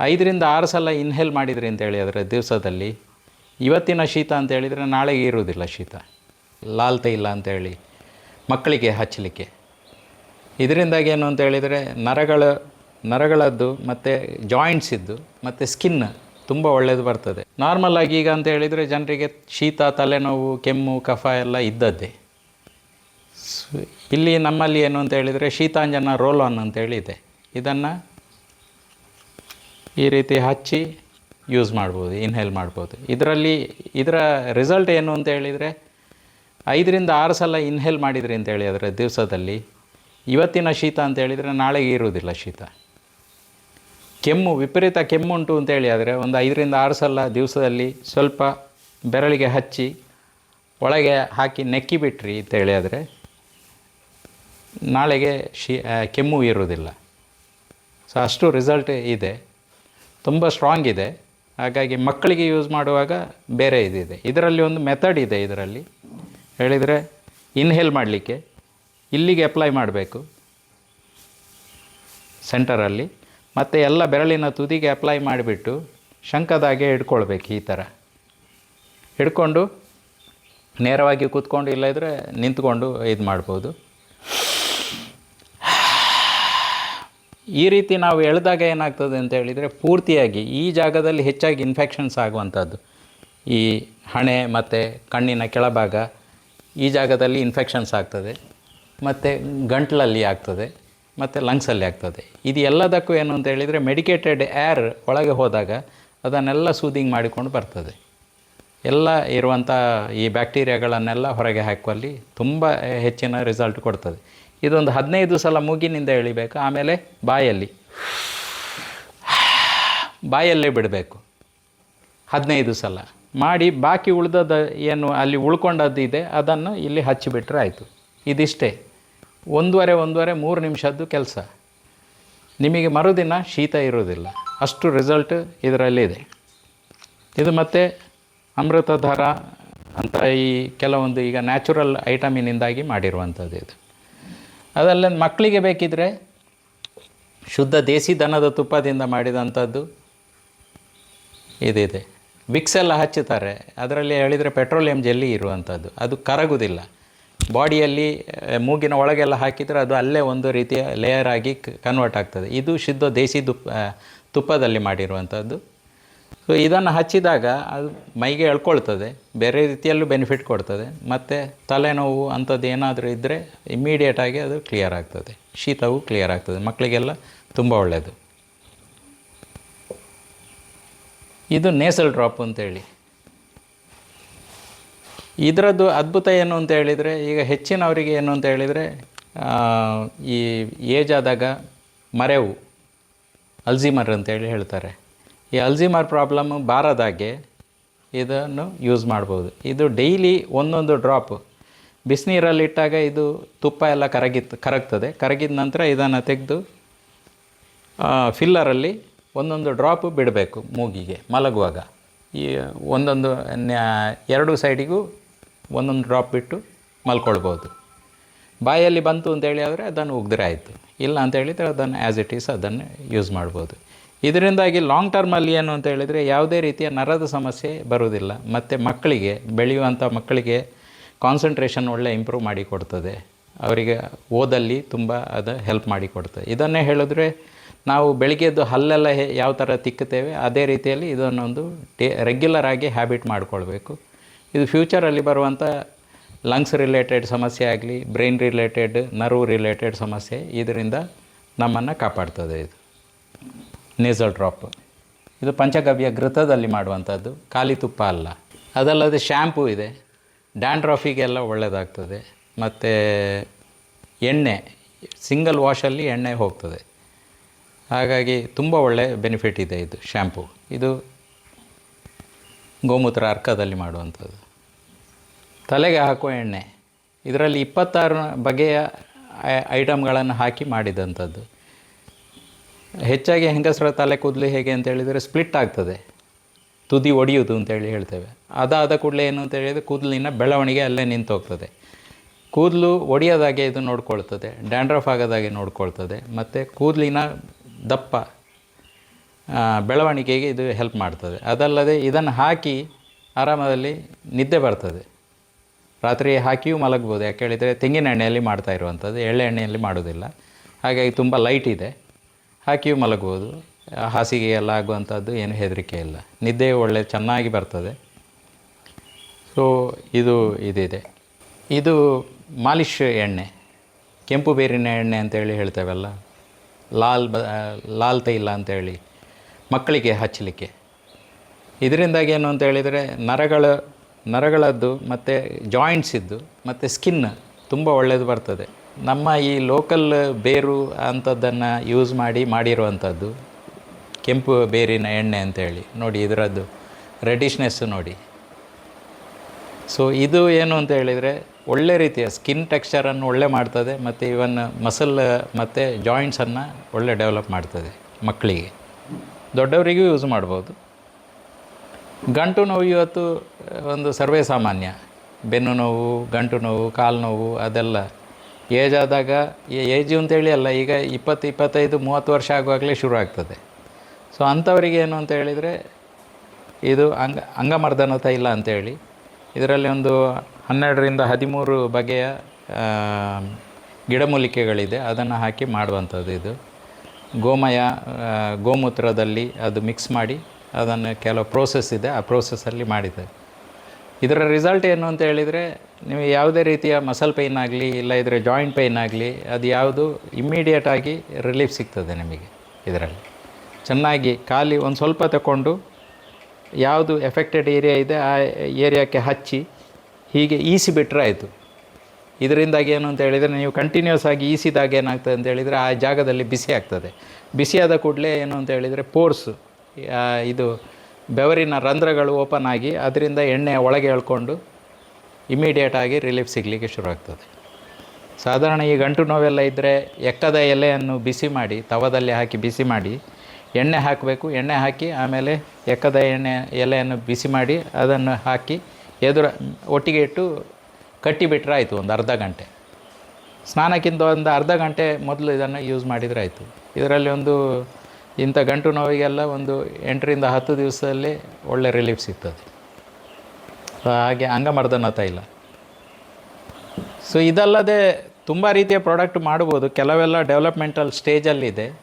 ಐದರಿಂದ ಆರು ಸಲ ಇನ್ಹೇಲ್ ಮಾಡಿದ್ರಿ ಅಂತೇಳಿ ಅದರ ದಿವಸದಲ್ಲಿ. ಇವತ್ತಿನ ಶೀತ ಅಂತ ಹೇಳಿದರೆ ನಾಳೆಗೆ ಇರುವುದಿಲ್ಲ ಶೀತ. ಲಾಲ್ ಇಲ್ಲ ಅಂತೇಳಿ ಮಕ್ಕಳಿಗೆ ಹಚ್ಚಲಿಕ್ಕೆ. ಇದರಿಂದಾಗಿ ಏನು ಅಂತ ಹೇಳಿದರೆ ನರಗಳ, ನರಗಳದ್ದು ಮತ್ತು ಜಾಯಿಂಟ್ಸ್ ಇದ್ದು ಮತ್ತು ಸ್ಕಿನ್ ತುಂಬ ಒಳ್ಳೆಯದು ಬರ್ತದೆ. ನಾರ್ಮಲ್ ಆಗಿ ಈಗ ಅಂತ ಹೇಳಿದರೆ ಜನರಿಗೆ ಶೀತ, ತಲೆನೋವು, ಕೆಮ್ಮು, ಕಫ ಎಲ್ಲ ಇದ್ದದ್ದೇ. ಇಲ್ಲಿ ನಮ್ಮಲ್ಲಿ ಏನು ಅಂತ ಹೇಳಿದರೆ ಶೀತಾಂಜನ ರೋಲ್ ಆನ್ ಅಂತ ಹೇಳಿದೆ. ಇದನ್ನು ಈ ರೀತಿ ಹಚ್ಚಿ ಯೂಸ್ ಮಾಡ್ಬೋದು ಇನ್ಹೇಲ್ ಮಾಡ್ಬೋದು. ಇದರಲ್ಲಿ ಇದರ ರಿಸಲ್ಟ್ ಏನು ಅಂತ ಹೇಳಿದರೆ, ಐದರಿಂದ ಆರು ಸಲ ಇನ್ಹೇಲ್ ಮಾಡಿದ್ರಿ ಅಂತೇಳಿ ಅದರ ದಿವಸದಲ್ಲಿ. ಇವತ್ತಿನ ಶೀತ ಅಂತ ಹೇಳಿದರೆ ನಾಳೆಗೆ ಇರುವುದಿಲ್ಲ ಶೀತ. ಕೆಮ್ಮು, ವಿಪರೀತ ಕೆಮ್ಮುಂಟು ಅಂತೇಳಿ ಆದರೆ ಒಂದು ಐದರಿಂದ ಆರು ಸಲ ದಿವಸದಲ್ಲಿ ಸ್ವಲ್ಪ ಬೆರಳಿಗೆ ಹಚ್ಚಿ, ಒಳಗೆ ಹಾಕಿ ನೆಕ್ಕಿ ಬಿಟ್ರಿ ಅಂತೇಳಿ ಆದರೆ ನಾಳೆಗೆ ಶಿ ಕೆಮ್ಮು ಇರುವುದಿಲ್ಲ. ಸೊ ಅಷ್ಟು ರಿಸಲ್ಟ್ ಇದೆ. ತುಂಬ ಸ್ಟ್ರಾಂಗ್ ಇದೆ. ಹಾಗಾಗಿ ಮಕ್ಕಳಿಗೆ ಯೂಸ್ ಮಾಡುವಾಗ ಬೇರೆ ಇದಿದೆ. ಇದರಲ್ಲಿ ಒಂದು ಮೆಥಡ್ ಇದೆ ಇದರಲ್ಲಿ. ಹೇಳಿದರೆ ಇನ್ಹೇಲ್ ಮಾಡಲಿಕ್ಕೆ. ಇಲ್ಲಿಗೆ ಅಪ್ಲೈ ಮಾಡಬೇಕು. ಸೆಂಟರಲ್ಲಿ ಮತ್ತು ಎಲ್ಲ ಬೆರಳಿನ ತುದಿಗೆ ಅಪ್ಲೈ ಮಾಡಿಬಿಟ್ಟು ಶಂಕದಾಗೆ ಹಿಡ್ಕೊಳ್ಬೇಕು ಈ ಥರ ಹಿಡ್ಕೊಂಡು ನೇರವಾಗಿ ಕೂತ್ಕೊಂಡು ಇಲ್ಲದ್ರೆ ನಿಂತ್ಕೊಂಡು ಇದು ಮಾಡ್ಬೋದು ಈ ರೀತಿ ನಾವು ಎಳೆದಾಗ ಏನಾಗ್ತದೆ ಅಂತ ಹೇಳಿದರೆ ಪೂರ್ತಿಯಾಗಿ ಈ ಜಾಗದಲ್ಲಿ ಹೆಚ್ಚಾಗಿ ಇನ್ಫೆಕ್ಷನ್ಸ್ ಆಗುವಂಥದ್ದು. ಈ ಹಣೆ ಮತ್ತು ಕಣ್ಣಿನ ಕೆಳಭಾಗ ಈ ಜಾಗದಲ್ಲಿ ಇನ್ಫೆಕ್ಷನ್ಸ್ ಆಗ್ತದೆ. ಮತ್ತು ಗಂಟ್ಲಲ್ಲಿ ಆಗ್ತದೆ. ಮತ್ತು ಲಂಗ್ಸಲ್ಲಿ ಆಗ್ತದೆ. ಇದು ಎಲ್ಲದಕ್ಕೂ ಏನು ಅಂತ ಹೇಳಿದರೆ ಮೆಡಿಕೇಟೆಡ್ ಏರ್ ಒಳಗೆ ಹೋದಾಗ ಅದನ್ನೆಲ್ಲ ಸೂದಿಂಗ್ ಮಾಡಿಕೊಂಡು ಬರ್ತದೆ. ಎಲ್ಲ ಇರುವಂಥ ಈ ಬ್ಯಾಕ್ಟೀರಿಯಾಗಳನ್ನೆಲ್ಲ ಹೊರಗೆ ಹಾಕುವಲ್ಲಿ ತುಂಬ ಹೆಚ್ಚಿನ ರಿಸಲ್ಟ್ ಕೊಡ್ತದೆ. ಇದೊಂದು ಹದಿನೈದು ಸಲ ಮೂಗಿನಿಂದ ಎಳಿಬೇಕು, ಆಮೇಲೆ ಬಾಯಲ್ಲಿ. ಬಾಯಲ್ಲೇ ಬಿಡಬೇಕು. ಹದಿನೈದು ಸಲ. ಮಾಡಿ ಬಾಕಿ ಉಳಿದದ ಏನು ಅಲ್ಲಿ ಉಳ್ಕೊಂಡದ್ದು ಇದೆ ಅದನ್ನು ಇಲ್ಲಿ ಹಚ್ಚಿಬಿಟ್ರೆ ಆಯಿತು. ಇದಿಷ್ಟೇ. ಒಂದೂವರೆ ಒಂದೂವರೆ, ಮೂರು ನಿಮಿಷದ್ದು ಕೆಲಸ. ನಿಮಗೆ ಮರುದಿನ ಶೀತ ಇರೋದಿಲ್ಲ ಅಷ್ಟು ರಿಸಲ್ಟ್ ಇದರಲ್ಲಿದೆ ಇದು. ಮತ್ತು ಅಮೃತಧಾರ ಅಂತ ಈ ಕೆಲವೊಂದು ಈಗ ನ್ಯಾಚುರಲ್ ಐಟಮಿನಿಂದಾಗಿ ಮಾಡಿರುವಂಥದ್ದು ಇದು. ಅದಲ್ಲ ಮಕ್ಕಳಿಗೆ ಬೇಕಿದ್ರೆ ಶುದ್ಧ ದೇಸಿ ದನದ ತುಪ್ಪದಿಂದ ಮಾಡಿದಂಥದ್ದು ಇದಿದೆ. ವಿಕ್ಸ್ ಎಲ್ಲ ಹಚ್ಚುತ್ತಾರೆ. ಅದರಲ್ಲಿ ಹೇಳಿದರೆ ಪೆಟ್ರೋಲಿಯಂ ಜೆಲ್ಲಿ ಇರುವಂಥದ್ದು. ಅದು ಕರಗುವುದಿಲ್ಲ ಬಾಡಿಯಲ್ಲಿ ಮೂಗಿನ ಒಳಗೆಲ್ಲ ಹಾಕಿದರೆ ಅದು ಅಲ್ಲೇ ಒಂದು ರೀತಿಯ ಲೇಯರ್ ಆಗಿ ಕನ್ವರ್ಟ್ ಆಗ್ತದೆ. ಇದು ಶುದ್ಧ ದೇಸಿ ತುಪ್ಪ ತುಪ್ಪದಲ್ಲಿ ಮಾಡಿರುವಂಥದ್ದು. ಸೊ ಇದನ್ನು ಹಚ್ಚಿದಾಗ ಅದು ಮೈಗೆ ಎಳ್ಕೊಳ್ತದೆ. ಬೇರೆ ರೀತಿಯಲ್ಲೂ ಬೆನಿಫಿಟ್ ಕೊಡ್ತದೆ. ಮತ್ತು ತಲೆನೋವು ಅಂಥದ್ದು ಏನಾದರೂ ಇದ್ದರೆ ಇಮ್ಮಿಡಿಯೇಟಾಗಿ ಅದು ಕ್ಲಿಯರ್ ಆಗ್ತದೆ. ಶೀತವು ಕ್ಲಿಯರ್ ಆಗ್ತದೆ. ಮಕ್ಕಳಿಗೆಲ್ಲ ತುಂಬ ಒಳ್ಳೆಯದು ಇದು ನೇಸಲ್ ಡ್ರಾಪ್ ಅಂತೇಳಿ. ಇದರದ್ದು ಅದ್ಭುತ ಏನು ಅಂತ ಹೇಳಿದರೆ, ಈಗ ಹೆಚ್ಚಿನವರಿಗೆ ಏನು ಅಂತ ಹೇಳಿದರೆ ಈ ಏಜ್ ಆದಾಗ ಮರೆವು ಅಲ್ಝಿಮರ್ ಅಂತೇಳಿ ಹೇಳ್ತಾರೆ. ಈ ಅಲ್ಝಿಮರ್ ಪ್ರಾಬ್ಲಮ್ ಬಾರದಾಗೆ ಇದನ್ನು ಯೂಸ್ ಮಾಡ್ಬೋದು. ಇದು ಡೈಲಿ ಒಂದೊಂದು ಡ್ರಾಪ್. ಬಿಸಿನೀರಲ್ಲಿಟ್ಟಾಗ ಇದು ತುಪ್ಪ ಎಲ್ಲ ಕರಗಿತ್, ಕರಗ್ತದೆ. ಕರಗಿದ ನಂತರ ಇದನ್ನು ತೆಗೆದು ಫಿಲ್ಲರಲ್ಲಿ ಒಂದೊಂದು ಡ್ರಾಪ್ ಬಿಡಬೇಕು ಮೂಗಿಗೆ, ಮಲಗುವಾಗ. ಈ ಒಂದೊಂದು ಎರಡು ಸೈಡಿಗೂ ಒಂದೊಂದು ಡ್ರಾಪ್ ಬಿಟ್ಟು ಮಲ್ಕೊಳ್ಬೋದು. ಬಾಯಲ್ಲಿ ಬಂತು ಅಂತೇಳಿ ಆದರೆ ಅದನ್ನು ಉಗ್ದ್ರೆ ಆಯಿತು. ಇಲ್ಲ ಅಂತ ಹೇಳಿದರೆ ಅದನ್ನು ಆ್ಯಸ್ ಇಟ್ ಈಸ್ ಅದನ್ನು ಯೂಸ್ ಮಾಡ್ಬೋದು. ಇದರಿಂದಾಗಿ ಲಾಂಗ್ ಟರ್ಮಲ್ಲಿ ಏನು ಅಂತ ಹೇಳಿದರೆ ಯಾವುದೇ ರೀತಿಯ ನರದ ಸಮಸ್ಯೆ ಬರುವುದಿಲ್ಲ. ಮತ್ತು ಮಕ್ಕಳಿಗೆ ಬೆಳೆಯುವಂಥ ಮಕ್ಕಳಿಗೆ ಕಾನ್ಸಂಟ್ರೇಷನ್ ಒಳ್ಳೆ ಇಂಪ್ರೂವ್ ಮಾಡಿಕೊಡ್ತದೆ ಅವರಿಗೆ ಓದಲ್ಲಿ ತುಂಬ ಅದು ಹೆಲ್ಪ್ ಮಾಡಿಕೊಡ್ತದೆ ಇದನ್ನೇ ಹೇಳಿದ್ರೆ ನಾವು ಬೆಳಿಗ್ಗೆದ್ದು ಹಲ್ಲೆಲ್ಲ ಯಾವ ಥರ ತಿಕ್ಕುತ್ತೇವೆ, ಅದೇ ರೀತಿಯಲ್ಲಿ ಇದನ್ನೊಂದು ಡೇ ರೆಗ್ಯುಲರ್ ಆಗಿ ಹ್ಯಾಬಿಟ್ ಮಾಡಿಕೊಳ್ಬೇಕು. ಇದು ಫ್ಯೂಚರಲ್ಲಿ ಬರುವಂಥ ಲಂಗ್ಸ್ ರಿಲೇಟೆಡ್ ಸಮಸ್ಯೆ ಆಗಲಿ ಬ್ರೈನ್ ರಿಲೇಟೆಡ್ ನರ್ವ್ ರಿಲೇಟೆಡ್ ಸಮಸ್ಯೆ, ಇದರಿಂದ ನಮ್ಮನ್ನು ಕಾಪಾಡ್ತದೆ ಇದು. ನೇಸಲ್ ಡ್ರಾಪ್ ಇದು ಪಂಚಗವ್ಯ ಘೃತದಲ್ಲಿ ಮಾಡುವಂಥದ್ದು, ಖಾಲಿ ತುಪ್ಪ ಅಲ್ಲ. ಅದಲ್ಲದೆ ಶ್ಯಾಂಪೂ ಇದೆ. ಡ್ಯಾಂಡ್ರಾಫಿಗೆಲ್ಲ ಒಳ್ಳೆಯದಾಗ್ತದೆ ಮತ್ತು ಎಣ್ಣೆ ಸಿಂಗಲ್ ವಾಶಲ್ಲಿ ಎಣ್ಣೆ ಹೋಗ್ತದೆ. ಹಾಗಾಗಿ ತುಂಬ ಒಳ್ಳೆ ಬೆನಿಫಿಟ್ ಇದೆ ಇದು ಶ್ಯಾಂಪು ಇದು ಗೋಮೂತ್ರ ಅರ್ಕದಲ್ಲಿ ಮಾಡುವಂಥದ್ದು. ತಲೆಗೆ ಹಾಕುವ ಎಣ್ಣೆ. ಇದರಲ್ಲಿ ಇಪ್ಪತ್ತಾರು ಬಗೆಯ ಐಟಮ್ಗಳನ್ನು ಹಾಕಿ ಮಾಡಿದಂಥದ್ದು. ಹೆಚ್ಚಾಗಿ ಹೆಂಗಸರ ತಲೆ ಕೂದಲು ಹೇಗೆ ಅಂತ ಹೇಳಿದರೆ ಸ್ಪ್ಲಿಟ್ ಆಗ್ತದೆ. ತುದಿ ಒಡೆಯುವುದು ಅಂತೇಳಿ ಹೇಳ್ತೇವೆ. ಅದಾದ ಕೂಡಲೇ ಏನು ಅಂತ ಹೇಳಿದರೆ ಕೂದಲಿನ ಬೆಳವಣಿಗೆ ಅಲ್ಲೇ ನಿಂತು ಹೋಗ್ತದೆ ಕೂದಲು ಒಡೆಯೋದಾಗೆ ಇದು ನೋಡ್ಕೊಳ್ತದೆ ಡ್ಯಾಂಡ್ರಫ್ ಆಗೋದಾಗೆ ನೋಡ್ಕೊಳ್ತದೆ, ಮತ್ತು ಕೂದಲಿನ ದಪ್ಪ ಬೆಳವಣಿಗೆಗೆ ಇದು ಹೆಲ್ಪ್ ಮಾಡ್ತದೆ. ಅದಲ್ಲದೆ ಇದನ್ನು ಹಾಕಿ ಆರಾಮದಲ್ಲಿ ನಿದ್ದೆ ಬರ್ತದೆ. ರಾತ್ರಿ ಹಾಕಿಯೂ ಮಲಗ್ಬೋದು, ಯಾಕೆ ಹೇಳಿದರೆ ತೆಂಗಿನ ಎಣ್ಣೆಯಲ್ಲಿ ಮಾಡ್ತಾ ಇರುವಂಥದ್ದು ಎಳ್ಳೆ ಎಣ್ಣೆಯಲ್ಲಿ ಮಾಡೋದಿಲ್ಲ ಹಾಗಾಗಿ ತುಂಬ ಲೈಟ್ ಇದೆ. ಹಾಕಿಯೂ ಮಲಗುವುದು ಹಾಸಿಗೆ ಎಲ್ಲ ಆಗುವಂಥದ್ದು ಏನು ಹೆದರಿಕೆ ಇಲ್ಲ. ನಿದ್ದೆ ಒಳ್ಳೆ ಚೆನ್ನಾಗಿ ಬರ್ತದೆ. ಸೊ ಇದು ಇದಿದೆ. ಇದು ಮಾಲಿಷ್ ಎಣ್ಣೆ. ಕೆಂಪು ಬೇರಿನ ಎಣ್ಣೆ ಅಂತೇಳಿ ಹೇಳ್ತೇವಲ್ಲ? ಲಾಲ್ ಬ ಲಾಲ್ ತೈಲ ಅಂತೇಳಿ ಮಕ್ಕಳಿಗೆ ಹಚ್ಚಲಿಕ್ಕೆ. ಇದರಿಂದಾಗಿ ಏನು ಅಂತ ಹೇಳಿದರೆ, ನರಗಳ, ನರಗಳದ್ದು ಮತ್ತು ಜಾಯಿಂಟ್ಸ್ ಇದ್ದು ಮತ್ತು ಸ್ಕಿನ್ ತುಂಬ ಒಳ್ಳೆಯದು ಬರ್ತದೆ. ನಮ್ಮ ಈ ಲೋಕಲ್ ಬೇರು ಅಂಥದ್ದನ್ನು ಯೂಸ್ ಮಾಡಿ ಮಾಡಿರುವಂಥದ್ದು ಕೆಂಪು ಬೇರಿನ ಎಣ್ಣೆ ಅಂತೇಳಿ. ನೋಡಿ, ಇದರದ್ದು ರೆಡಿಶ್ನೆಸ್ ನೋಡಿ. ಸೊ ಇದು ಏನು ಅಂತ ಹೇಳಿದರೆ ಒಳ್ಳೆ ರೀತಿಯ ಸ್ಕಿನ್ ಟೆಕ್ಸ್ಚರನ್ನು ಒಳ್ಳೆ ಮಾಡ್ತದೆ, ಮತ್ತು ಇವನ್ ಮಸಲ್ ಮತ್ತು ಜಾಯಿಂಟ್ಸನ್ನು ಒಳ್ಳೆ ಡೆವಲಪ್ ಮಾಡ್ತದೆ ಮಕ್ಕಳಿಗೆ. ದೊಡ್ಡವರಿಗೂ ಯೂಸ್ ಮಾಡ್ಬೋದು. ಗಂಟು ನೋವು ಇವತ್ತು, ಒಂದು ಸರ್ವೇ ಸಾಮಾನ್ಯ. ಬೆನ್ನು ನೋವು, ಗಂಟು ನೋವು, ಕಾಲು ನೋವು ಅದೆಲ್ಲ ಏಜ್ ಆದಾಗ ಏಜು ಅಂತೇಳಿ ಅಲ್ಲ, ಈಗ ಇಪ್ಪತ್ತು, ಇಪ್ಪತ್ತೈದು, ಮೂವತ್ತು ವರ್ಷ ಆಗುವಾಗಲೇ ಶುರು ಆಗ್ತದೆ. ಸೊ ಅಂಥವರಿಗೆ ಏನು ಅಂತ ಹೇಳಿದರೆ, ಇದು ಅಂಗ ಅಂಗಮರ್ದನ ತೈಲ ಅಂತೇಳಿ. ಇದರಲ್ಲಿ ಒಂದು ಹನ್ನೆರಡರಿಂದ ಹದಿಮೂರು ಬಗೆಯ ಗಿಡಮೂಲಿಕೆಗಳಿದೆ. ಅದನ್ನು ಹಾಕಿ ಮಾಡುವಂಥದ್ದು ಇದು. ಗೋಮಯ ಗೋಮೂತ್ರದಲ್ಲಿ ಅದು ಮಿಕ್ಸ್ ಮಾಡಿ ಅದನ್ನು ಕೆಲವು ಪ್ರೋಸೆಸ್ ಇದೆ. ಆ ಪ್ರೋಸೆಸ್ಸಲ್ಲಿ ಮಾಡಿದ್ದಾರೆ. ಇದರ ರಿಸಲ್ಟ್ ಏನು ಅಂತ ಹೇಳಿದರೆ, ನಿಮಗೆ ಯಾವುದೇ ರೀತಿಯ ಮಸಲ್ ಪೇಯ್ನ್ ಆಗಲಿ, ಇಲ್ಲ ಇದ್ರೆ ಜಾಯಿಂಟ್ ಪೇಯ್ನ್ ಆಗಲಿ, ಅದು ಯಾವುದು ಇಮ್ಮಿಡಿಯೇಟಾಗಿ ರಿಲೀಫ್ ಸಿಗ್ತದೆ ನಿಮಗೆ ಇದರಲ್ಲಿ. ಚೆನ್ನಾಗಿ ಖಾಲಿ ಒಂದು ಸ್ವಲ್ಪ ತಗೊಂಡು ಯಾವುದು ಎಫೆಕ್ಟೆಡ್ ಏರಿಯಾ ಇದೆ, ಆ ಏರಿಯಾಕ್ಕೆ ಹಚ್ಚಿ, ಹೀಗೆ ಈಸಿ ಬಿಟ್ಟರೆ ಆಯಿತು. ಇದರಿಂದಾಗಿ ಏನು ಅಂತ ಹೇಳಿದರೆ, ನೀವು ಕಂಟಿನ್ಯೂಸ್ ಆಗಿ ಈಸಿದಾಗ ಏನಾಗ್ತದೆ ಅಂತ ಹೇಳಿದರೆ, ಆ ಜಾಗದಲ್ಲಿ ಬಿಸಿ ಆಗ್ತದೆ. ಬಿಸಿಯಾದ ಕೂಡಲೇ ಏನು ಅಂತ ಹೇಳಿದರೆ ಪೋರ್ಸು ಇದು ಬೆವರಿನ ರಂಧ್ರಗಳು ಓಪನ್ ಆಗಿ ಅದರಿಂದ ಎಣ್ಣೆ ಒಳಗೆ ಎಳ್ಕೊಂಡು ಇಮಿಡಿಯೇಟಾಗಿ ರಿಲೀಫ್ ಸಿಗಲಿಕ್ಕೆ ಶುರು ಆಗ್ತದೆ ಸಾಧಾರಣ ಈ ಗಂಟು ನೋವೆಲ್ಲ ಇದ್ದರೆ ಎಕ್ಕದ ಎಲೆಯನ್ನು ಬಿಸಿ ಮಾಡಿ, ತವದಲ್ಲಿ ಹಾಕಿ ಬಿಸಿ ಮಾಡಿ, ಎಣ್ಣೆ ಹಾಕಬೇಕು, ಎಣ್ಣೆ ಹಾಕಿ ಆಮೇಲೆ ಎಕ್ಕದ ಎಣ್ಣೆ, ಎಲೆಯನ್ನು ಬಿಸಿ ಮಾಡಿ ಅದನ್ನು ಹಾಕಿ ಎದುರು ಒಟ್ಟಿಗೆ ಇಟ್ಟು ಕಟ್ಟಿಬಿಟ್ರೆ ಆಯಿತು, ಒಂದು ಅರ್ಧ ಗಂಟೆ. ಸ್ನಾನಕ್ಕಿಂತ ಒಂದು ಅರ್ಧ ಗಂಟೆ ಮೊದಲು ಇದನ್ನು ಯೂಸ್ ಮಾಡಿದರೆ ಆಯಿತು. ಇದರಲ್ಲಿ ಒಂದು ಇಂಥ ಗಂಟು ನೋವಿಗೆಲ್ಲ ಒಂದು ಎಂಟರಿಂದ ಹತ್ತು ದಿವಸದಲ್ಲಿ ಒಳ್ಳೆ ರಿಲೀಫ್ ಸಿಗ್ತದೆ. ಹಾಗೆ ಅಂಗಮರ್ದನ ತೈಲ ಸೊ ಇದಲ್ಲದೆ ತುಂಬ ರೀತಿಯ ಪ್ರಾಡಕ್ಟ್ ಮಾಡ್ಬೋದು. ಕೆಲವೆಲ್ಲ ಡೆವಲಪ್ಮೆಂಟಲ್ ಸ್ಟೇಜಲ್ಲಿದೆ